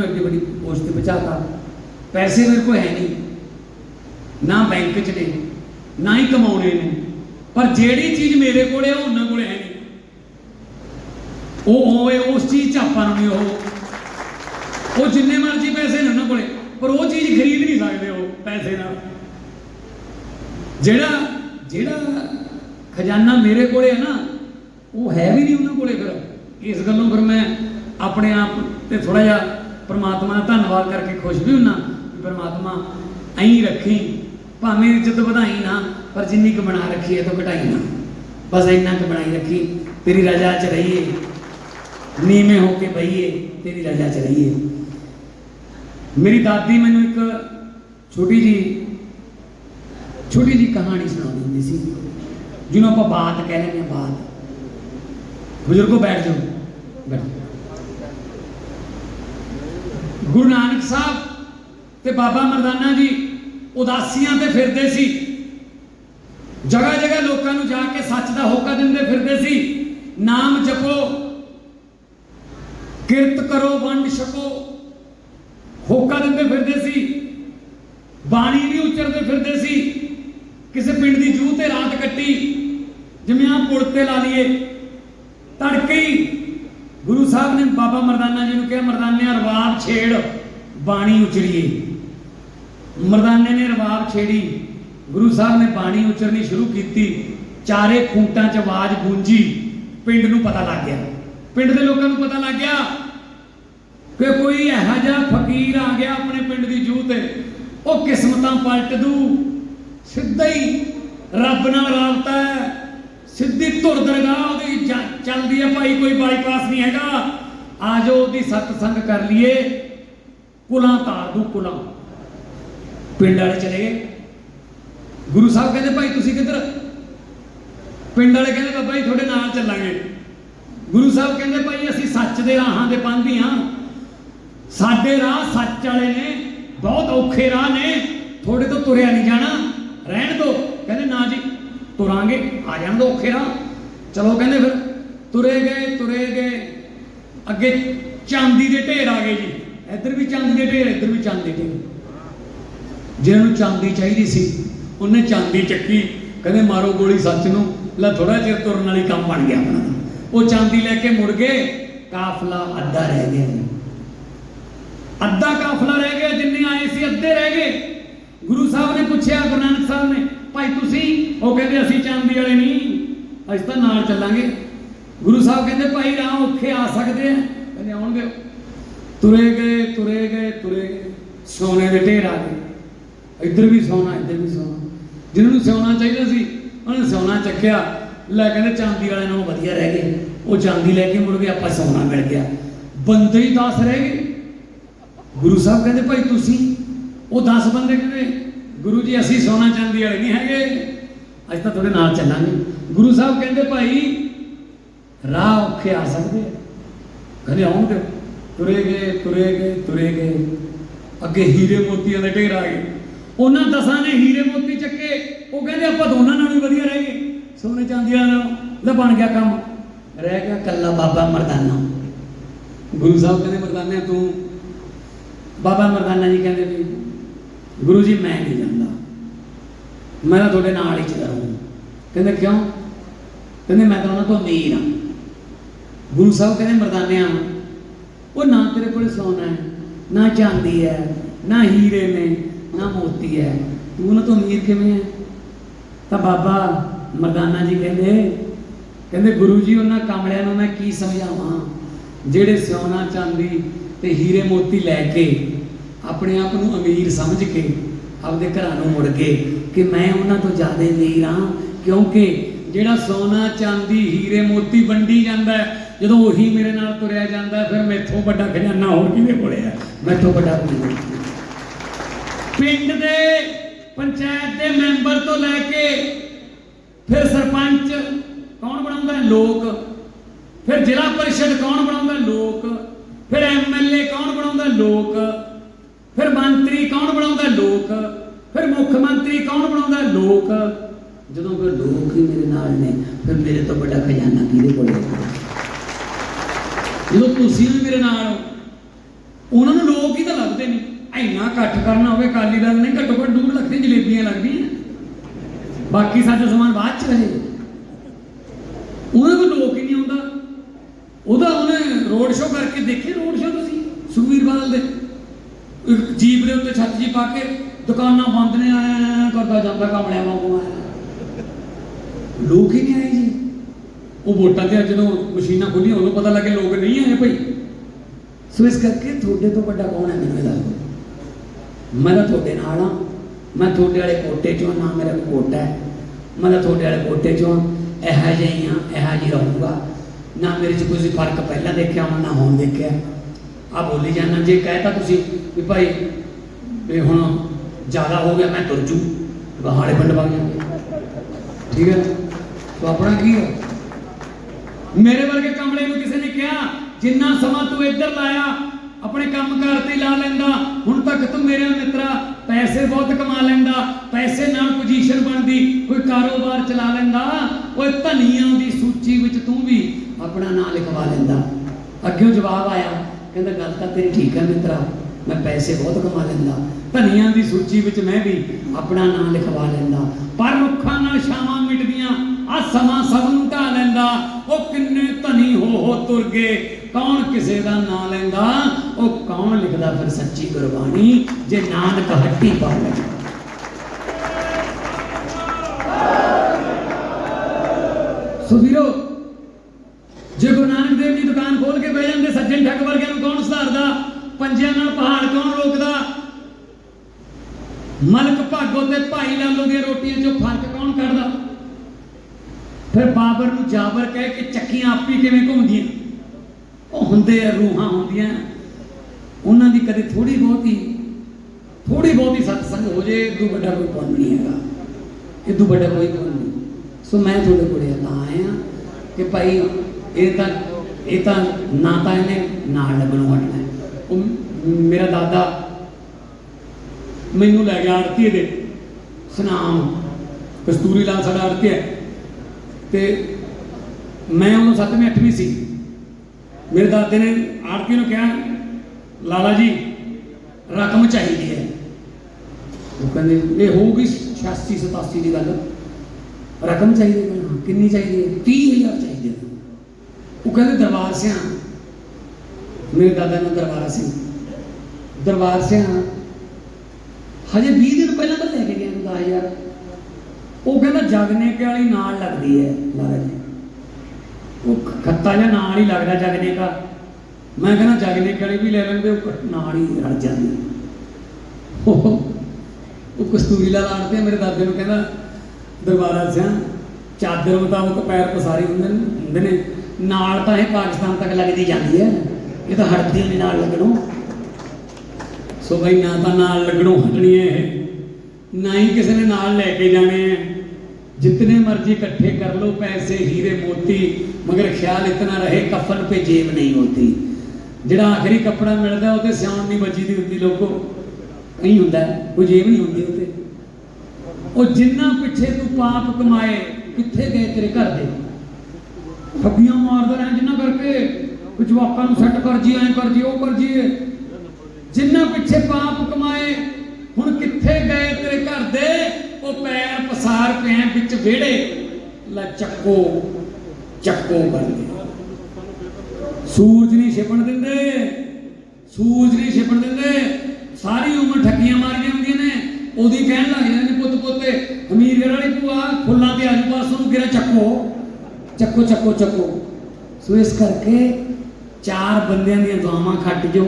ਮੈਨੂੰ ਐਡੀ ਵੱਡੀ ਪੋਸਟ ਤੇ ਪਹੁੰਚਾਤਾ। ਪੈਸੇ ਮੇਰੇ ਕੋਲ ਹੈ ਨਹੀਂ। ਨਾ ਬੈਂਕ 'ਚ ਨੇ, ਨਾ ਹੀ ਕਮਾਉਣੇ ਨੇ। ਪਰ ਜਿਹੜੀ ਚੀਜ਼ ਮੇਰੇ ਕੋਲ ਹੈ, ਉਹ ਉਹਨਾਂ ਕੋਲ ਹੈ ਨਹੀਂ। ਉਹ ਹੋਵੇ, ਉਸ ਚੀਜ਼ 'ਚ ਆਪਾਂ ਨੂੰ ਨਹੀਂ ਉਹ। ਉਹ ਜਿੰਨੇ ਮਰਜ਼ੀ ਪੈਸੇ ਨੇ ਉਹਨਾਂ ਕੋਲੇ, ਪਰ ਉਹ ਚੀਜ਼ ਖਰੀਦ ਨਹੀਂ ਸਕਦੇ ਉਹ ਪੈਸੇ ਨਾਲ। ਜਿਹੜਾ ਜਿਹੜਾ ਖਜ਼ਾਨਾ ਮੇਰੇ ਕੋਲੇ ਹੈ ਨਾ, ਉਹ ਹੈ ਵੀ ਨਹੀਂ ਉਹਨਾਂ ਕੋਲੇ ਫਿਰ। ਇਸ ਗੱਲੋਂ ਫਿਰ ਮੈਂ ਆਪਣੇ ਆਪ ਤੇ ਥੋੜਾ ਜਿਹਾ ਪਰਮਾਤਮਾ ਦਾ ਧੰਨਵਾਦ ਕਰਕੇ ਖੁਸ਼ ਵੀ ਹੁੰਨਾ ਕਿ ਪਰਮਾਤਮਾ ਐਂ ਰੱਖੀ। ਭਾਵੇਂ ਇੱਜ਼ਤ ਵਧਾਈ ਨਾ, ਪਰ ਜਿੰਨੀ ਕੁ ਬਣਾ ਰੱਖੀ ਹੈ ਤਾਂ ਘਟਾਈ ਨਾ। ਬਸ ਇੰਨਾ ਕੁ ਬਣਾਈ ਰੱਖੀ, ਤੇਰੀ ਰਜ਼ਾ 'ਚ ਰਹੀਏ। ਨੀਵੇਂ ਹੋ ਕੇ ਬਈਏ ਤੇਰੀ ਰਜ਼ਾ 'ਚ ਰਹੀਏ। ਮੇਰੀ ਦਾਦੀ ਮੈਨੂੰ ਇੱਕ ਛੋਟੀ ਜੀ ਛੋਟੀ ਜੀ ਕਹਾਣੀ ਸੁਣਾਉਂਦੀ ਹੁੰਦੀ ਸੀ, ਜਿਹਨੂੰ ਆਪਾਂ ਬਾਤ ਕਹਿ ਲੈਂਦੇ ਹਾਂ ਬਾਤ। ਬਜ਼ੁਰਗੋ ਬੈਠ ਜਾਓ ਬੈਠੋ ਗੁਰੂ ਨਾਨਕ ਸਾਹਿਬ ਤੇ ਬਾਬਾ ਮਰਦਾਨਾ ਜੀ ਉਦਾਸੀਆਂ ਤੇ ਫਿਰਦੇ ਸੀ। ਜਗ੍ਹਾ ਜਗ੍ਹਾ ਲੋਕਾਂ ਨੂੰ ਜਾ ਕੇ ਸੱਚ ਦਾ ਹੋਕਾ ਦਿੰਦੇ ਫਿਰਦੇ ਸੀ। ਨਾਮ ਜਪੋ, ਕਿਰਤ ਕਰੋ, ਵੰਡ ਛਕੋ, ਹੋਕਾ ਦਿੰਦੇ ਫਿਰਦੇ ਸੀ। ਬਾਣੀ ਵੀ ਉਚਰਦੇ ਫਿਰਦੇ ਸੀ। ਕਿਸੇ ਪਿੰਡ ਦੀ ਜੂਹ ਤੇ ਰਾਤ ਕੱਟੀ, ਜਿਵੇਂ ਆ ਪੁਲ ਤੇ ਲਾ ਲਈਏ, ਤੜਕੇ ਹੀ ਸਾਹਿਬ ਨੇ ਬਾਬਾ ਮਰਦਾਨਾ ਜੀ ਨੂੰ ਕਿਹਾ ਮਰਦਾਨਿਆ ਰਵਾਬ ਛੇੜ, ਬਾਣੀ ਉਚਰੀਏ। ਮਰਦਾਨੇ ਨੇ ਰਵਾਬ ਛੇੜੀ, ਗੁਰੂ ਸਾਹਿਬ ਨੇ ਬਾਣੀ ਉਚਰਨੀ ਸ਼ੁਰੂ ਕੀਤੀ, ਚਾਰੇ ਖੂੰਟਾਂ 'ਚ ਆਵਾਜ਼ ਗੂੰਜੀ, ਪਿੰਡ ਨੂੰ ਪਤਾ ਲੱਗ ਗਿਆ। ਪਿੰਡ ਦੇ ਲੋਕਾਂ ਨੂੰ ਪਤਾ ਲੱਗ ਗਿਆ ਕਿ ਕੋਈ ਇਹੋ ਜਿਹਾ ਫਕੀਰ ਆ ਗਿਆ ਆਪਣੇ ਪਿੰਡ ਦੀ ਜੂਹ ਤੇ। ਉਹ ਕਿਸਮਤਾਂ ਪਲਟ ਦੂ। ਸਿੱਧਾ ਹੀ ਰੱਬ ਨਾਲ ਰਾਬਤਾ ਹੈ। ਸਿੱਧੀ ਧੁਰ ਦਰਗਾਹ ਉਹਦੀ ਚੱਲਦੀ ਹੈ। ਭਾਈ ਕੋਈ ਬਾਈਪਾਸ ਨਹੀਂ ਹੈਗਾ। ਆ ਜਾਓ, ਉਹਦੀ ਸਤਸੰਗ ਕਰ ਲਈਏ। ਕੁਲਾਂ ਤਾਰ ਦੂ, ਕੁਲਾਂ। ਪਿੰਡ ਵਾਲੇ ਚਲੇ ਗਏ। ਗੁਰੂ ਸਾਹਿਬ ਕਹਿੰਦੇ, ਭਾਈ ਤੁਸੀਂ ਕਿੱਧਰ? ਪਿੰਡ ਵਾਲੇ ਕਹਿੰਦੇ, ਬਾਬਾ ਜੀ, ਤੁਹਾਡੇ ਨਾਲ ਚੱਲਾਂਗੇ। ਗੁਰੂ ਸਾਹਿਬ ਕਹਿੰਦੇ, ਭਾਈ ਅਸੀਂ ਸੱਚ ਦੇ ਰਾਹਾਂ ਦੇ ਪੰਧੀ ਹਾਂ। ਸਾਡੇ ਰਾਹ ਸੱਚ ਵਾਲੇ ਨੇ, ਬਹੁਤ ਔਖੇ ਰਾਹ ਨੇ। ਤੁਹਾਡੇ ਤੋਂ ਤੁਰਿਆ ਨਹੀਂ ਜਾਣਾ। ਰਹਿਣ ਦਿਓ। ਕਹਿੰਦੇ, ਨਾ ਜੀ ਤੁਰਾਂਗੇ। ਆ ਜਾਣ ਦੋ ਔਖੇ ਰਾਹ। ਚਲੋ ਕਹਿੰਦੇ ਫਿਰ, ਤੁਰੇ ਗਏ ਤੁਰੇ ਗਏ। ਅੱਗੇ ਚਾਂਦੀ ਦੇ ਢੇਰ ਆ ਗਏ ਜੀ। ਇੱਧਰ ਵੀ ਚਾਂਦੀ ਦੇ ਢੇਰ, ਇੱਧਰ ਵੀ ਚਾਂਦੀ ਦੇ ਢੇਰ। ਜਿਹਨਾਂ ਨੂੰ ਚਾਂਦੀ ਚਾਹੀਦੀ ਸੀ, ਉਹਨੇ ਚਾਂਦੀ ਚੱਕੀ। ਕਹਿੰਦੇ ਮਾਰੋ ਗੋਲੀ ਸੱਚ ਨੂੰ, ਲੈ ਥੋੜਾ ਚਿਰ ਤੁਰਨ ਵਾਲੀ ਕੰਮ ਬਣ ਗਿਆ ਆਪਣਾ। ਉਹ ਚਾਂਦੀ ਲੈ ਕੇ ਮੁੜ ਗਏ। ਕਾਫਲਾ ਅੱਧਾ ਰਹਿ ਗਿਆ ਅੱਧਾ ਕਾਫਲਾ ਰਹਿ ਗਿਆ, ਜਿੰਨੇ ਆਏ ਸੀ ਅੱਧੇ ਰਹਿ ਗਏ। ਗੁਰੂ ਸਾਹਿਬ ਨੇ ਪੁੱਛਿਆ ਗੁਰੂ ਨਾਨਕ ਸਾਹਿਬ ਨੇ ਭਾਈ ਤੁਸੀਂ, ਉਹ ਕਹਿੰਦੇ ਅਸੀਂ ਚਾਂਦੀ ਵਾਲੇ ਨਹੀਂ, ਅਸੀਂ ਤਾਂ ਨਾਲ ਚੱਲਾਂਗੇ। ਗੁਰੂ ਸਾਹਿਬ ਕਹਿੰਦੇ, ਭਾਈ ਰਾਹ ਔਖੇ ਆ ਸਕਦੇ ਆ। ਕਹਿੰਦੇ, ਆਉਣਗੇ। ਤੁਰੇ ਗਏ ਤੁਰੇ ਗਏ ਤੁਰੇ ਗਏ। ਸੋਨੇ ਦੇ ਢੇਰ ਆ ਗਏ। ਇੱਧਰ ਵੀ ਸੋਨਾ, ਇੱਧਰ ਵੀ ਸੋਨਾ। ਜਿਹਨਾਂ ਨੂੰ ਸੋਨਾ ਚਾਹੀਦਾ ਸੀ, ਉਹਨੇ ਸੋਨਾ ਚੱਕਿਆ। ਲੈ ਕਹਿੰਦੇ, ਚਾਂਦੀ ਵਾਲੇ ਨਾਲੋਂ ਵਧੀਆ ਰਹਿ ਗਏ। ਉਹ ਚਾਂਦੀ ਲੈ ਕੇ ਮੁੜ ਗਏ, ਆਪਾਂ ਸੋਨਾ ਮਿਲ ਗਿਆ। ਬੰਦੇ ਹੀ 10 ਰਹਿ ਗਏ। ਗੁਰੂ ਸਾਹਿਬ ਕਹਿੰਦੇ, ਭਾਈ ਤੁਸੀਂ ਉਹ 10 ਬੰਦੇ ਕਹਿੰਦੇ ਗੁਰੂ ਜੀ ਅਸੀਂ ਸੋਨਾ ਚਾਂਦੀ ਵਾਲੇ ਨਹੀਂ ਹੈਗੇ। ਅੱਜ ਤਾਂ ਤੁਹਾਡੇ ਨਾਲ ਚੱਲਾਂਗੇ। ਗੁਰੂ ਸਾਹਿਬ ਕਹਿੰਦੇ ਭਾਈ ਰਾਹ ਔਖੇ ਆ ਸਕਦੇ ਆ। ਕਹਿੰਦੇ ਆਉਣਗੇ ਤੁਰੇ ਗਏ ਤੁਰੇ ਗਏ ਤੁਰੇ ਗਏ। ਅੱਗੇ ਹੀਰੇ ਮੋਤੀਆਂ ਦੇ ਢੇਰ ਆ ਗਏ। ਉਹਨਾਂ ਦਸਾਂ ਨੇ ਹੀਰੇ ਮੋਤੀ ਚੱਕੇ। ਉਹ ਕਹਿੰਦੇ ਆਪਾਂ ਦੋਨਾਂ ਨਾਲ ਵੀ ਵਧੀਆ ਰਹਿ ਗਏ। ਸੋਨੇ ਚਾਂਦੀਆਂ ਨਾਲ ਲੈ ਬਣ ਗਿਆ ਕੰਮ। ਰਹਿ ਗਿਆ ਕੱਲਾ ਬਾਬਾ ਮਰਦਾਨਾ। ਗੁਰੂ ਸਾਹਿਬ ਕਹਿੰਦੇ ਮਰਦਾਨਾ ਤੂੰ। ਬਾਬਾ ਮਰਦਾਨਾ ਜੀ ਕਹਿੰਦੇ ਵੀ ਗੁਰੂ ਜੀ, ਮੈਂ ਨਹੀਂ ਜਾਂਦਾ। ਮੈਂ ਤਾਂ ਤੁਹਾਡੇ ਨਾਲ ਹੀ ਚੱਲ ਕਹਿੰਦੇ ਕਿਉਂ? ਕਹਿੰਦੇ ਮੈਂ ਤਾਂ ਉਹਨਾਂ ਤੋਂ ਅਮੀਰ ਹਾਂ। ਗੁਰੂ ਸਾਹਿਬ ਕਹਿੰਦੇ, ਮਰਦਾਨਿਆਂ, ਉਹ ਨਾ ਤੇਰੇ ਕੋਲ ਸੋਨਾ ਹੈ, ਨਾ ਚਾਂਦੀ ਹੈ, ਨਾ ਹੀਰੇ ਨੇ, ਨਾ ਮੋਤੀ ਹੈ। ਤੂੰ ਉਹਨਾਂ ਤੋਂ ਅਮੀਰ ਕਿਵੇਂ ਹੈ? ਤਾਂ ਬਾਬਾ ਮਰਦਾਨਾ ਜੀ ਕਹਿੰਦੇ ਕਹਿੰਦੇ ਗੁਰੂ ਜੀ, ਉਹਨਾਂ ਕਾਮਲਿਆਂ ਨੂੰ ਮੈਂ ਕੀ ਸਮਝਾਵਾਂ? ਜਿਹੜੇ ਸੋਨਾ, ਚਾਂਦੀ ਤੇ ਹੀਰੇ, ਮੋਤੀ ਲੈ ਕੇ ਆਪਣੇ ਆਪ ਨੂੰ ਅਮੀਰ ਸਮਝ ਕੇ ਆਪਦੇ ਘਰਾਂ ਨੂੰ ਮੁੜ ਕੇ ਕਿ ਮੈਂ ਉਹਨਾਂ ਤੋਂ ਜ਼ਿਆਦਾ ਨਹੀਂ ਹਾਂ, ਕਿਉਂਕਿ ਜਿਹੜਾ ਸੋਨਾ, ਚਾਂਦੀ, ਹੀਰੇ, ਮੋਤੀ ਵੰਡੀ ਜਾਂਦਾ ਜਦੋਂ ਉਹੀ ਮੇਰੇ ਨਾਲ ਤੁਰਿਆ ਜਾਂਦਾ ਫਿਰ ਮੈਥੋਂ ਵੱਡਾ ਖਜ਼ਾਨਾ ਹੋਰ ਕਿਹਦੇ ਕੋਲੇ ਹੈ ਮੈਥੋਂ ਵੱਡਾ ਕੋਈ ਪਿੰਡ ਦੇ ਪੰਚਾਇਤ ਦੇ ਮੈਂਬਰ ਤੋਂ ਲੈ ਕੇ ਫਿਰ ਸਰਪੰਚ ਕੌਣ ਬਣਾਉਂਦਾ? ਲੋਕ। ਫਿਰ ਜ਼ਿਲ੍ਹਾ ਪਰਿਸ਼ਦ ਕੌਣ ਬਣਾਉਂਦਾ? ਲੋਕ। ਫਿਰ ਐਮਐਲਏ ਕੌਣ ਬਣਾਉਂਦਾ? ਲੋਕ। ਮੰਤਰੀ ਕੌਣ ਬਣਾਉਂਦਾ? ਲੋਕ। ਫਿਰ ਮੁੱਖ ਮੰਤਰੀ ਕੌਣ ਬਣਾਉਂਦਾ? ਲੋਕ। ਜਦੋਂ ਫਿਰ ਲੋਕ ਹੀ ਮੇਰੇ ਨਾਲ ਨੇ, ਫਿਰ ਮੇਰੇ ਤੋਂ ਵੱਡਾ ਖਜ਼ਾਨਾ ਕਿਹਦੇ ਕੋਲ ਹੈ? ਜਦੋਂ ਤੁਸੀਂ ਵੀ ਮੇਰੇ ਨਾਲ ਹੋ, ਉਹਨਾਂ ਨੂੰ ਲੋਕ ਚੱਲਦੇ ਨਹੀਂ ਇੰਨਾ ਇਕੱਠ ਕਰਨਾ ਹੋਵੇ ਕਾਲੀ ਦਲ ਨੇ ਘੱਟੋ ਘੱਟ 2 ਲੱਖ ਦੀਆਂ ਜਲੇਬੀਆਂ ਲੱਗਦੀਆਂ। ਬਾਕੀ ਸਾਡਾ ਸਮਾਨ ਬਾਅਦ ਚ ਰਹੇ। ਉਹਨਾਂ ਕੋਲ ਲੋਕ ਹੀ ਨਹੀਂ ਆਉਂਦਾ ਉਹਦਾ ਉਹਨੇ ਰੋਡ ਸ਼ੋਅ ਕਰਕੇ ਦੇਖੇ ਰੋਡ ਸ਼ੋਅ ਤੁਸੀਂ ਸੁਖਵੀਰ ਬਾਦਲ ਦੇ। ਜੀਪ ਦੇ ਉੱਤੇ ਛੱਤ ਜੀ ਪਾ ਕੇ ਦੁਕਾਨਾਂ ਬੰਦ ਨੇ ਆਇਆ ਕਰਦਾ ਜਾਂਦਾ ਕਮਲਿਆਂ ਵਾਂਗੂ ਆਇਆ ਲੋਕ ਹੀ ਨਹੀਂ ਆਏ ਜੀ। ਉਹ ਵੋਟਾਂ ਤੇ ਜਦੋਂ ਮਸ਼ੀਨਾਂ ਖੁੱਲੀਆਂ ਉਦੋਂ ਪਤਾ ਲੱਗੇ ਲੋਕ ਨਹੀਂ ਆਏ ਭਾਈ। ਸੋ ਇਸ ਕਰਕੇ ਤੁਹਾਡੇ ਤੋਂ ਵੱਡਾ ਕੌਣ ਹੈ, ਮੈਨੂੰ ਇਹ ਦੱਸ ਮੈਂ ਤਾਂ ਤੁਹਾਡੇ ਨਾਲ ਆ ਮੈਂ ਤੁਹਾਡੇ ਵਾਲੇ ਕੋਟੇ ਚੋਂ ਨਾ ਮੇਰਾ ਕੋਈ ਕੋਟਾ ਹੈ। ਮੈਂ ਤਾਂ ਤੁਹਾਡੇ ਵਾਲੇ ਕੋਟੇ ਚੋਂ ਇਹੋ ਜਿਹਾ ਹੀ ਆ, ਇਹੋ ਜਿਹੀ ਰਹੂੰਗਾ। ਨਾ ਮੇਰੇ 'ਚ ਕੋਈ ਫ਼ਰਕ ਪਹਿਲਾਂ ਦੇਖਿਆ ਹੋਣਾ, ਨਾ ਹੁਣ ਦੇਖਿਆ। ਆ ਬੋਲੀ ਜਾਣਾ ਜੇ ਕਹਿਤਾ ਤੁਸੀਂ ਵੀ ਭਾਈ ਵੀ ਹੁਣ ਜ਼ਿਆਦਾ ਹੋ ਗਿਆ, ਮੈਂ ਤੁਰ ਜੂ। ਗਹਾੜੇ ਪਿੰਡ ਵਗ ਜਾਂਗੇ ਠੀਕ ਹੈ? ਤੋ ਆਪਣਾ ਕੀ ਹੈ? ਮੇਰੇ ਵਰਗੇ ਕਮਲੇ ਨੂੰ ਕਿਸੇ ਨੇ ਕਿਹਾ, ਜਿੰਨਾ ਸਮਾਂ ਤੂੰ ਇੱਧਰ ਲਾਇਆ, ਆਪਣੇ ਕੰਮ ਕਾਰ ਤੇ ਲਾ ਲੈਂਦਾ, ਹੁਣ ਤੱਕ ਤੂੰ ਮੇਰਾ ਮਿੱਤਰਾ, ਪੈਸੇ ਬਹੁਤ ਕਮਾ ਲੈਂਦਾ, ਪੈਸੇ ਨਾਲ ਪੋਜੀਸ਼ਨ ਬਣਦੀ, ਕੋਈ ਕਾਰੋਬਾਰ ਚਲਾ ਲੈਂਦਾ, ਓਏ ਧਨੀਆਂ ਦੀ ਸੂਚੀ ਵਿੱਚ ਤੂੰ ਵੀ ਆਪਣਾ ਨਾਂ ਲਿਖਵਾ ਲੈਂਦਾ। ਅੱਗੇ ਜਵਾਬ ਆਇਆ ਕਹਿੰਦਾ, ਗੱਲ ਤਾਂ ਤੇਰੀ ਠੀਕ ਹੈ ਮਿੱਤਰਾ, ਮੈਂ ਪੈਸੇ ਬਹੁਤ ਕਮਾ ਲੈਂਦਾ। ਧਨੀਆਂ ਦੀ ਸੂਚੀ ਵਿੱਚ ਮੈਂ ਵੀ ਆਪਣਾ ਨਾਂ ਲਿਖਵਾ ਲੈਂਦਾ। ਪਰ ਰੁੱਖਾਂ ਨਾਲ ਛਾਵਾਂ ਮਿਟਦੀਆਂ, ਆ ਸਮਾਂ ਸਭ ਨੂੰ ਢਾ ਲੈਂਦਾ। ਉਹ ਕਿੰਨੇ ਧਨੀ ਹੋ ਹੋ ਤੁਰ ਗਏ, ਕੌਣ ਕਿਸੇ ਦਾ ਨਾਂ ਲੈਂਦਾ? ਉਹ ਕੌਣ ਲਿਖਦਾ ਫਿਰ ਸੱਚੀ ਗੁਰਬਾਣੀ? ਜੇ ਨਾਨਕ ਹੱਟੀ ਪਾ ਲੈ। ਸੋ ਵੀਰੋ ਜੇ ਗੁਰੂ ਨਾਨਕ ਦੇਵ ਜੀ ਦੁਕਾਨ ਖੋਲ ਕੇ ਬਹਿ ਜਾਂਦੇ ਸੱਜਣ ਠੱਗ ਵਰਗਿਆਂ ਨੂੰ ਕੌਣ ਸੁਧਾਰਦਾ ਪੰਜਿਆਂ ਨਾਲ ਪਹਾੜ ਕੌਣ ਰੋਕਦਾ ਮਲਕ ਭਾਗੋ ਤੇ ਭਾਈ ਲਾਲੋ ਦੀਆਂ ਰੋਟੀਆਂ 'ਚੋਂ ਫ਼ਰਕ ਕੌਣ ਕੱਢਦਾ? ਫਿਰ ਬਾਬਰ ਨੂੰ ਜਾਬਰ ਕਹਿ ਕੇ ਚੱਕੀਆਂ ਆਪੀ ਕਿਵੇਂ ਘੁੰਮਦੀਆਂ? ਉਹ ਹੁੰਦੇ ਆ, ਰੂਹਾਂ ਹੁੰਦੀਆਂ। ਉਹਨਾਂ ਦੀ ਕਦੇ ਥੋੜੀ ਬਹੁਤੀ ਥੋੜੀ ਬਹੁਤੀ ਸਤਸੰਗ ਹੋ ਜੇ ਇਦੋਂ ਵੱਡਾ ਕੋਈ ਪੁੰਨ ਨਹੀਂ ਹੈਗਾ। ਇਦੋਂ ਵੱਡਾ ਕੋਈ ਪੁੰਨ ਨਹੀਂ। ਸੋ ਮੈਂ ਤੁਹਾਡੇ ਕੋਲੇ ਤਾਂ ਆਇਆ ਕਿ ਭਾਈ, ਇਹ ਤਾਂ ਇਹ ਤਾਂ ਨਾ ਤਾਂ ਇਹਨੇ ਨਾਲ ਲੱਗਣੋਂ ਹਟਣਾ। ਉਹ, ਮੇਰਾ ਦਾਦਾ ਮੈਨੂੰ ਲੈ ਗਿਆ ਆੜਤੀ ਦੇ। ਸਨਾਮ। ਕਸਤੂਰੀ ਲਾਲ ਸਾਡਾ ਆੜਤੀ ਹੈ। ਤੇ ਮੈਂ ਉਹਨੂੰ 7ਵੀਂ 8ਵੀਂ ਸੀ। ਮੇਰੇ ਦਾਦੇ ਨੇ ਆੜਤੀ ਨੂੰ ਕਿਹਾ, ਲਾਲਾ ਜੀ, ਰਕਮ ਚਾਹੀਦੀ ਹੈ। ਉਹ ਕਹਿੰਦੇ, ਇਹ ਹੋਊਗੀ 86 87 ਦੀ ਗੱਲ। ਰਕਮ ਚਾਹੀਦੀ ਹੈ ਕਿੰਨੀ ਚਾਹੀਦੀ ਹੈ? 30000 ਚਾਹੀਦੀ ਹੈ। ਉਹ ਕਹਿੰਦੇ, ਦਰਬਾਰ ਸਿਆਂ ਮੇਰੇ ਦਾਦਾ ਨੂੰ ਦਰਬਾਰ ਸਿੰਘ ਦਰਬਾਰ ਸਿਆਂ ਹਜੇ 20 ਦਿਨ ਪਹਿਲਾਂ ਤਾਂ ਲੈ ਕੇ ਗਿਆ ਨੂੰ 10000 ਉਹ ਕਹਿੰਦਾ ਜਗਨੇ ਕੇ ਵਾਲੀ ਨਾਲ ਲੱਗਦੀ ਹੈ ਲਾਲਾ ਜੀ। ਉਹ ਖੱਤਾ ਜਿਹਾ ਨਾਲ ਹੀ ਲੱਗਦਾ ਜਗਨੇ ਕਾ ਮੈਂ ਕਹਿੰਦਾ ਜਗਨੇ ਕੇ ਵਾਲੀ ਵੀ ਲੈ ਲੈਂਦੇ, ਉਹ ਨਾਲ ਹੀ ਰਲ ਜਾਂਦੀ। ਉਹ ਉਹ ਕਸਤੂਰੀ ਲਾਲ ਆੜਦੇ ਮੇਰੇ ਦਾਦੇ ਨੂੰ ਕਹਿੰਦਾ, ਦਰਬਾਰਾ ਸਿਆਂ ਚਾਦਰ ਮੁਤਾਬਕ ਪੈਰ ਪਸਾਰੀ ਹੁੰਦੇ ਨੇ ਹੁੰਦੇ ਨੇ। ਨਾਲ ਤਾਂ ਇਹ ਪਾਕਿਸਤਾਨ ਤੱਕ ਲੱਗਦੀ ਜਾਂਦੀ ਹੈ। ਇਹ ਤਾਂ ਹੜਦੀ ਨਹੀਂ ਨਾਲ ਲੱਗਣੋਂ। ਸੋ ਬਈ ਨਾ ਤਾਂ ਨਾਲ ਲੱਗਣੋਂ ਹਟਣੀ ਹੈ ਇਹ। ਨਾ ਹੀ ਕਿਸੇ ਨੇ ਨਾਲ ਲੈ ਕੇ ਜਾਣੇ ਹੈ ਜਿਤਨੇ ਮਰਜ਼ੀ ਇਕੱਠੇ ਕਰ ਲੋ ਪੈਸੇ, ਹੀਰੇ, ਮੋਤੀ, ਮਗਰ ਖਿਆਲ ਇਤਨਾ ਰਹੇ ਕਫਨ पे ਜੇਬ ਨਹੀਂ ਹੋਤੀ ਜਿਹੜਾ ਆਖਰੀ ਕੱਪੜਾ ਮਿਲਦਾ ਉਹਤੇ ਸਿਆਣ ਨਹੀਂ ਬਚੀ ਦੀ ਹੁੰਦੀ ਲੋਕੋ। ਨਹੀਂ ਹੁੰਦਾ, ਕੋਈ ਜੇਬ ਨਹੀਂ ਹੁੰਦੀ ਉਹਤੇ। ਉਹ ਜਿੰਨਾ ਪਿੱਛੇ ਤੂੰ ਪਾਪ ਕਮਾਏ, ਕਿੱਥੇ ਗਏ ਤੇਰੇ ਘਰ ਦੇ? ਠੱਗੀਆਂ ਮਾਰਦਾ ਰਹਿ ਜਿੰਨਾ ਕਰਕੇ। ਜਵਾਕਾਂ ਨੂੰ ਸੈੱਟ ਕਰ ਜੀ, ਐਂ ਕਰ ਜੀ, ਉਹ ਕਰ ਜੀ। ਜਿੰਨਾ ਪਿੱਛੇ ਪਾਪ ਕਮਾਏ, ਹੁਣ ਕਿੱਥੇ ਗਏ ਤੇਰੇ ਘਰ ਦੇ? ਉਹ ਪੈਰ ਪਸਾਰ ਪਏ ਵਿੱਚ ਵਿਹੜੇ। ਲੈ ਚੱਕੋ ਚੱਕੋ ਕਰਦੇ ਸੂਰਜ ਨਹੀਂ ਛਿਪਣ ਦਿੰਦੇ। ਸੂਰਜ ਨਹੀਂ ਛਿਪਣ ਦਿੰਦੇ। ਸਾਰੀ ਉਮਰ ਠੱਕੀਆਂ ਮਾਰੀਆਂ ਹੁੰਦੀਆਂ ਨੇ। ਉਹਦੀ ਕਹਿਣ ਲੱਗ ਜਾਂਦੇ ਨੇ, ਪੁੱਤ, ਪੋਤੇ ਅਮੀਰਗੜ ਵਾਲੀ ਭੂਆ, ਫੁੱਲਾਂ ਤੇ ਆਜੂ ਪਾਸ ਨੂੰ ਗਿਰਾ, ਚੱਕੋ। ਚੱਕੋ ਚੱਕੋ ਚੱਕੋ। ਸੋ ਇਸ ਕਰਕੇ ਚਾਰ ਬੰਦਿਆਂ ਦੀਆਂ ਦੁਆਵਾਂ ਖੱਟ ਜੋ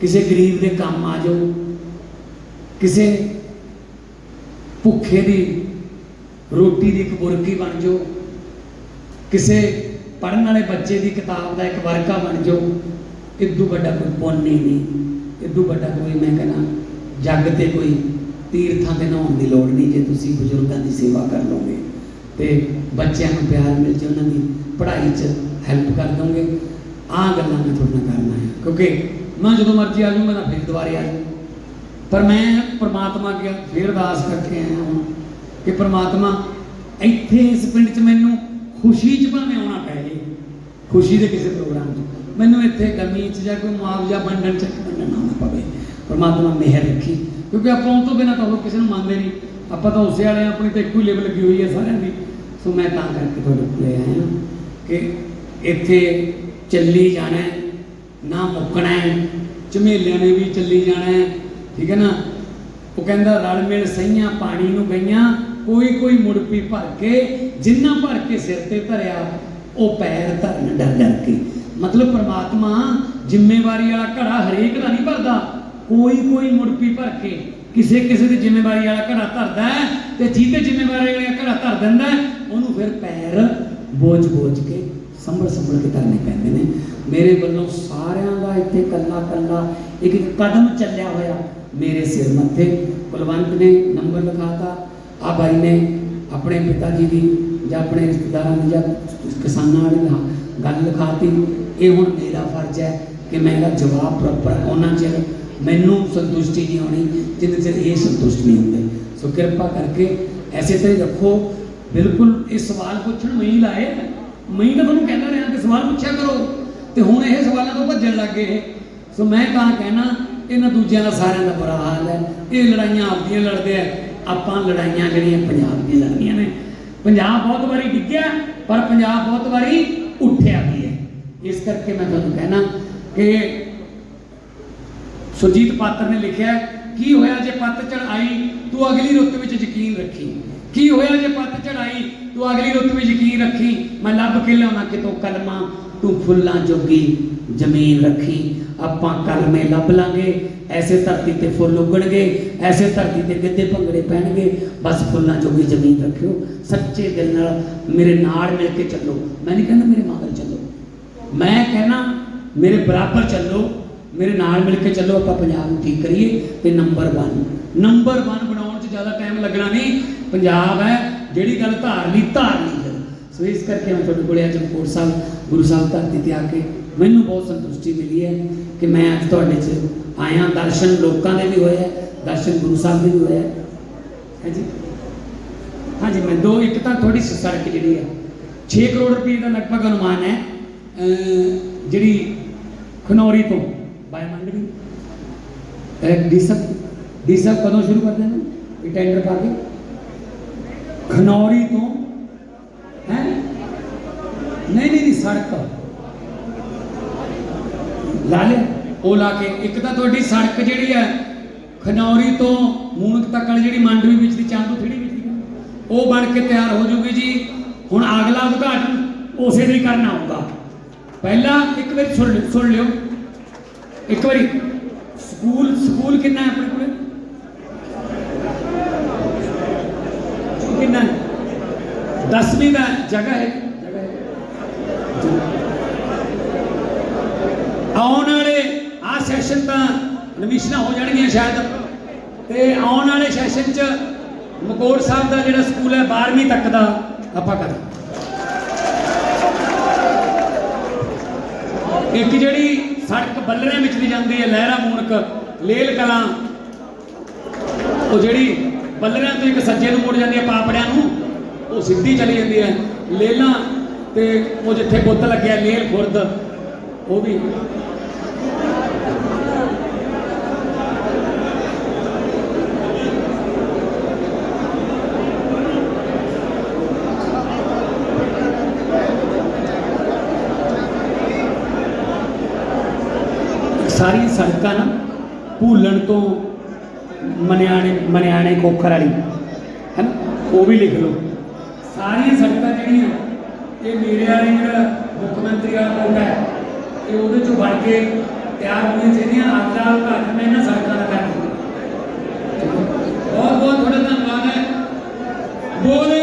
ਕਿਸੇ ਗਰੀਬ ਦੇ ਕੰਮ ਆ ਜਾਓ, ਕਿਸੇ ਭੁੱਖੇ ਦੀ ਰੋਟੀ ਦੀ ਇੱਕ ਬੁਰਕੀ ਬਣ ਜਾਓ, ਕਿਸੇ ਪੜਨ ਵਾਲੇ ਬੱਚੇ ਦੀ ਕਿਤਾਬ ਦਾ ਇੱਕ ਵਰਕਾ ਬਣ ਜਾਓ, ਇਦੋਂ ਵੱਡਾ ਕੋਈ ਪੁੰਨ ਹੀ ਨਹੀਂ, ਇਦੋਂ ਵੱਡਾ ਕੋਈ ਮੈਂ ਕਹਿੰਦਾ ਜੱਗ ਤੇ ਕੋਈ ਤੀਰਥਾਂ ਤੇ ਨਹਾਉਣ ਦੀ ਲੋੜ ਨਹੀਂ ਜੇ ਤੁਸੀਂ ਬਜ਼ੁਰਗਾਂ ਦੀ ਸੇਵਾ ਕਰ ਲਓਗੇ। ਤੇ ਬੱਚਿਆਂ ਨੂੰ ਪਿਆਰ ਮਿਲ ਜੇ ਉਹਨਾਂ ਦੀ, ਪੜ੍ਹਾਈ 'ਚ ਹੈਲਪ ਕਰ ਦੋਗੇ। ਆ ਗੱਲਾਂ ਮੈਂ ਤੁਹਾਡੇ ਨਾਲ ਕਰਨਾ ਹੈ ਕਿਉਂਕਿ ਮੈਂ ਜਦੋਂ ਮਰਜ਼ੀ ਆ ਜਾਊਂ ਮੈਂ ਨਾ ਫਿਰ ਦੁਬਾਰੇ ਆ ਜਾਊਂ। ਪਰ ਮੈਂ ਪ੍ਰਮਾਤਮਾ ਅੱਗੇ ਫਿਰ ਅਰਦਾਸ ਕਰਕੇ ਆਇਆ ਹਾਂ ਕਿ ਪ੍ਰਮਾਤਮਾ ਇੱਥੇ ਇਸ ਪਿੰਡ 'ਚ ਮੈਨੂੰ ਖੁਸ਼ੀ 'ਚ ਭਾਵੇਂ ਆਉਣਾ ਪੈ ਜੇ ਖੁਸ਼ੀ ਦੇ ਕਿਸੇ ਪ੍ਰੋਗਰਾਮ 'ਚ। ਮੈਨੂੰ ਇੱਥੇ ਗਮੀ 'ਚ ਜਾਂ ਕੋਈ ਮੁਆਵਜ਼ਾ ਵੰਡਣ 'ਚ ਵੰਡਣਾ ਨਾ ਪਵੇ। ਪਰ ਪਰਮਾਤਮਾ ਮਿਹਰ ਰੱਖੀ। ਕਿਉਂਕਿ ਆਪਾਂ ਉਹ ਤੋਂ ਬਿਨਾਂ ਤਾਂ ਹੋਰ ਕਿਸੇ ਨੂੰ ਮੰਨਦੇ ਨਹੀਂ। ਆਪਾਂ ਤਾਂ ਉਸੇ ਵਾਲੇ ਹਾਂ, ਆਪਣੀ ਤਾਂ ਇੱਕੋ ਹੀ ਲੈਵਲ ਲੱਗੀ ਹੋਈ ਹੈ ਸਾਰਿਆਂ ਦੀ। ਸੋ ਮੈਂ ਤਾਂ ਕਰਕੇ ਤੁਹਾਡੇ ਕੋਲ ਆਇਆ ਕਿ ਇੱਥੇ ਚੱਲੀ ਜਾਣਾ ਨਾ ਮੁੱਕਣਾ ਹੈ, ਝਮੇਲਿਆਂ ਨੇ ਵੀ ਚੱਲੀ ਜਾਣਾ ਹੈ, ਠੀਕ ਹੈ ਨਾ? ਉਹ ਕਹਿੰਦਾ, ਰਲ ਮਿਲ ਸਈਆਂ ਪਾਣੀ ਨੂੰ ਗਈਆਂ, ਕੋਈ ਕੋਈ ਮੁੜਪੀ ਭਰ ਕੇ, ਜਿੰਨਾ ਭਰ ਕੇ ਸਿਰ ਤੇ ਧਰਿਆ, ਉਹ ਪੈਰ ਧਰਨ ਡਰ ਡਰ ਕੇ। ਮਤਲਬ ਪ੍ਰਮਾਤਮਾ ਜ਼ਿੰਮੇਵਾਰੀ ਵਾਲਾ ਘੜਾ ਹਰੇਕ ਦਾ ਨਹੀਂ ਭਰਦਾ। ਕੋਈ ਕੋਈ ਮੁੜਪੀ ਭਰ ਕੇ, ਕਿਸੇ ਕਿਸੇ ਦੀ ਜ਼ਿੰਮੇਵਾਰੀ ਵਾਲਾ ਘੜਾ ਧਰਦਾ ਤੇ ਜਿਹਦੇ ਜ਼ਿੰਮੇਵਾਰੀ ਵਾਲਾ ਘੜਾ ਧਰ ਦਿੰਦਾ ਉਹਨੂੰ ਫਿਰ ਪੈਰ ਬੋਝ ਬੋਝ ਕੇ ਸੰਭਲ ਸੰਭਲ ਕੇ ਧਰਨੇ ਪੈਂਦੇ ਨੇ। ਮੇਰੇ ਵੱਲੋਂ ਸਾਰਿਆਂ ਦਾ ਇੱਥੇ ਕੱਲਾ ਕੱਲਾ ਇੱਕ ਇੱਕ ਕਦਮ ਚੱਲਿਆ ਹੋਇਆ ਮੇਰੇ ਸਿਰ ਮੱਥੇ। ਕੁਲਵੰਤ ਨੇ ਨੰਬਰ ਲਿਖਾਤਾ। ਆ ਬਾਈ ਨੇ ਆਪਣੇ ਪਿਤਾ ਜੀ ਦੀ ਜਾਂ ਆਪਣੇ ਰਿਸ਼ਤੇਦਾਰਾਂ ਦੀ ਜਾਂ ਕਿਸਾਨਾਂ ਵਾਲੀ ਨਾਲ ਗੱਲ ਲਿਖਾਤੀ। ਇਹ ਹੁਣ ਮੇਰਾ ਫਰਜ਼ ਹੈ ਕਿ ਮੈਂ ਇਹਦਾ ਜਵਾਬ ਪ੍ਰੋਪਰ ਉਹਨਾਂ 'ਚ ਮੈਨੂੰ ਸੰਤੁਸ਼ਟੀ ਨਹੀਂ ਹੋਣੀ, ਜਿੰਨੇ ਚਿਰ ਇਹ ਸੰਤੁਸ਼ਟ ਨਹੀਂ ਹੁੰਦੇ। ਸੋ ਕਿਰਪਾ ਕਰਕੇ ਐਸੇ ਤਰ੍ਹਾਂ ਰੱਖੋ। ਬਿਲਕੁਲ ਇਹ ਸਵਾਲ ਪੁੱਛਣ ਮੈਂ ਹੀ ਲਾਏ ਮੈਂ ਤਾਂ ਤੁਹਾਨੂੰ ਕਹਿੰਦਾ ਰਿਹਾ ਕਿ ਸਵਾਲ ਪੁੱਛਿਆ ਕਰੋ। ਤੇ ਹੁਣ ਇਹ ਸਵਾਲਾਂ ਤੋਂ ਭੱਜਣ ਲੱਗ ਗਏ ਸੋ ਮੈਂ ਤਾਂ ਕਹਿਣਾ, ਇਹਨਾਂ ਦੂਜਿਆਂ ਦਾ ਸਾਰਿਆਂ ਦਾ ਬੁਰਾ ਹਾਲ ਹੈ। ਇਹ ਲੜਾਈਆਂ ਆਪਦੀਆਂ ਲੜਦੇ ਆ। ਆਪਾਂ ਲੜਾਈਆਂ ਜਿਹੜੀਆਂ ਪੰਜਾਬ ਦੀਆਂ ਲੜਨੀਆਂ ਨੇ। ਪੰਜਾਬ ਬਹੁਤ ਵਾਰੀ ਡਿੱਗਿਆ, ਪਰ ਪੰਜਾਬ ਬਹੁਤ ਵਾਰੀ ਉੱਠਿਆ ਵੀ ਹੈ। ਇਸ ਕਰਕੇ ਮੈਂ ਤੁਹਾਨੂੰ ਕਹਿਣਾ ਕਿ ਸੁਰਜੀਤ ਪਾਤਰ ਨੇ ਲਿਖਿਆ, ਕੀ ਹੋਇਆ ਜੇ ਪੱਤ ਚੜਾਈ ਤੂੰ ਅਗਲੀ ਰੁੱਤ ਵਿੱਚ ਯਕੀਨ ਰੱਖੀ? ਕੀ ਹੋਇਆ ਜੇ ਪੱਤ ਚੜਾਈ ਤੂੰ ਅਗਲੀ ਰੁੱਤ ਵਿੱਚ ਯਕੀਨ ਰੱਖੀ? ਮੈਂ ਲੱਭ ਕੇ ਲਿਆਉਣਾ ਕਿਤੋਂ ਕਲਮਾ? ਤੂੰ ਫੁੱਲਾਂ ਜੋਗੀ ਜ਼ਮੀਨ ਰੱਖੀ। ਆਪਾਂ ਕਲਮੇ ਲੱਭ ਲਾਂਗੇ। ਐਸੇ ਧਰਤੀ ਤੇ ਫੁੱਲ ਉੱਗਣਗੇ। ਐਸੇ ਧਰਤੀ ਤੇ ਗਿੱਧੇ ਭੰਗੜੇ ਪੈਣਗੇ ਬਸ ਫੁੱਲਾਂ ਜੋਗੀ ਜ਼ਮੀਨ ਰੱਖਿਓ। ਸੱਚੇ ਦਿਲ ਨਾਲ ਮੇਰੇ ਨਾਲ ਮਿਲ ਕੇ ਚੱਲੋ। ਮੈਂ ਨਹੀਂ ਕਹਿੰਦਾ ਮੇਰੇ ਮਗਰ ਚੱਲੋ। ਮੈਂ ਕਹਿਣਾ ਮੇਰੇ ਬਰਾਬਰ ਚੱਲੋ। ਮੇਰੇ ਨਾਲ ਮਿਲ ਕੇ ਚੱਲੋ। ਆਪਾਂ ਪੰਜਾਬ ਨੂੰ ਠੀਕ ਕਰੀਏ ਤੇ ਨੰਬਰ 1 ਨੰਬਰ 1 ਬਣਾਉਣ 'ਚ ਜ਼ਿਆਦਾ ਟਾਈਮ ਲੱਗਣਾ ਨਹੀਂ। ਪੰਜਾਬ ਹੈ। ਜਿਹੜੀ ਗੱਲ ਧਾਰ ਲਈ ਧਾਰ ਲਈ ਸੋ ਇਸ ਕਰਕੇ ਮੈਂ ਤੁਹਾਡੇ ਕੋਲੇ ਅੱਜ ਕੋਟ ਸਾਹਿਬ ਗੁਰੂ ਸਾਹਿਬ ਧਰਤੀ ਤੇ ਆ ਕੇ ਮੈਨੂੰ ਬਹੁਤ ਸੰਤੁਸ਼ਟੀ ਮਿਲੀ ਹੈ ਕਿ ਮੈਂ ਅੱਜ ਤੁਹਾਡੇ 'ਚ ਆਇਆ ਦਰਸ਼ਨ ਲੋਕਾਂ ਦੇ ਵੀ ਹੋਏ ਹੈ ਦਰਸ਼ਨ ਗੁਰੂ ਸਾਹਿਬ ਦੇ ਵੀ ਹੋਏ ਹੈ ਹੈ ਜੀ ਹਾਂਜੀ ਮੈਂ ਦੋ ਇੱਕ ਤਾਂ ਥੋੜੀ ਸੜਕ ਜਿਹੜੀ ਹੈ 6 ਕਰੋੜ ਰੁਪਏ ਦਾ ਲਗਭਗ ਅਨੁਮਾਨ ਹੈ ਅਹ ਜਿਹੜੀ ਖਨੌਰੀ ਤੋਂ ਬਾਈ ਮੰਡਵੀ ਇਹ ਡੀਸਲ ਡੀਸਲ ਕਦੋਂ ਸ਼ੁਰੂ ਕਰਦੇ ਨੇ ਇਹ ਟੈਂਡਰ ਪਾ ਕੇ ਖਨੌਰੀ ਤੋਂ ਹੈ ਨਹੀਂ ਨਹੀਂ ਨਹੀਂ ਸੜਕ। ਲਾ ਲਿਆ ਉਹ ਲਾ ਕੇ। ਇੱਕ ਤਾਂ ਤੁਹਾਡੀ ਸੜਕ ਜਿਹੜੀ ਹੈ, ਖਨੌਰੀ ਤੋਂ ਮੂਨਕ ਤੱਕ ਵਾਲੀ ਜਿਹੜੀ ਮੰਡਵੀ ਵਿੱਚ ਦੀ ਚਾਂਦੂ ਥੜੀ ਵਿੱਚ ਦੀ ਉਹ ਬਣ ਕੇ ਤਿਆਰ ਹੋ ਜੂਗੀ ਜੀ। ਹੁਣ ਅਗਲਾ ਉਦਘਾਟਨ ਉਸੇ ਦੇ ਕਰਨਾ ਹੋਊਗਾ ਪਹਿਲਾਂ ਇੱਕ ਵਾਰੀ ਸੁਣ ਲਿਓ ਸੁਣ ਲਿਓ। ਇੱਕ ਵਾਰੀ। ਸਕੂਲ ਸਕੂਲ ਕਿੰਨਾ ਹੈ ਆਪਣੇ ਕੋਲ? ਕਿੰਨਾ ਹੈ? 10ਵੀਂ ਦਾ ਜਗ੍ਹਾ ਹੈ। ਆਉਣ ਵਾਲੇ ਆ ਸੈਸ਼ਨ ਤਾਂ ਨਵੀਸ਼ਨਾ ਹੋ ਜਾਣਗੀਆਂ ਸ਼ਾਇਦ। ਤੇ ਆਉਣ ਵਾਲੇ ਸੈਸ਼ਨ 'ਚ ਮਕੌੜ ਸਾਹਿਬ ਦਾ ਜਿਹੜਾ ਸਕੂਲ ਹੈ 12ਵੀਂ ਤੱਕ ਦਾ ਆਪਾਂ ਕਰ ਇੱਕ ਜਿਹੜੀ ਸੜਕ ਬੱਲਰਿਆਂ ਵਿੱਚ ਦੀ ਜਾਂਦੀ ਹੈ, ਲਹਿਰਾ ਮੂਨਕ, ਲੇਲ ਕਲਾਂ, ਉਹ ਜਿਹੜੀ ਬੱਲਰਿਆਂ ਤੋਂ ਇੱਕ ਸੱਜੇ ਨੂੰ ਮੁੜ ਜਾਂਦੀ ਹੈ ਪਾਪੜਿਆਂ ਨੂੰ, ਉਹ ਸਿੱਧੀ ਚਲੀ ਜਾਂਦੀ ਹੈ। ਲੇਲਾਂ ਤੇ ਉਹ ਜਿੱਥੇ ਬੁੱਤ ਲੱਗਿਆ ਲੇਲ ਖੁਰਦ, ਉਹ ਵੀ। ਸਾਰੀ ਸੜਕਾਂ ਨਾ ਭੂਲਣ ਤੋਂ ਮਨਿਆਣੇ ਮਨਿਆਣੇ ਕੋਖਰ ਵਾਲੀ ਹੈ ਨਾ ਉਹ ਵੀ ਲਿਖ ਲਓ। ਸਾਰੀਆਂ ਸੜਕਾਂ ਜਿਹੜੀਆਂ ਇਹ ਮੀਡੀਆ ਨੇ ਜਿਹੜਾ ਮੁੱਖ ਮੰਤਰੀ ਦਾ ਕੋਟ ਹੈ ਤੇ ਉਹਦੇ ਚੋਂ ਵੱਢ ਕੇ ਤਿਆਰ ਹੋਣੀਆਂ ਚਾਹੀਦੀਆਂ ਅਗਲਾ ਘੱਟ ਮੈਂ ਨਾ ਸਰਕਾਰ ਦਾ ਬਹੁਤ ਬਹੁਤ ਤੁਹਾਡਾ ਧੰਨਵਾਦ ਹੈ। ਬੋਲੇ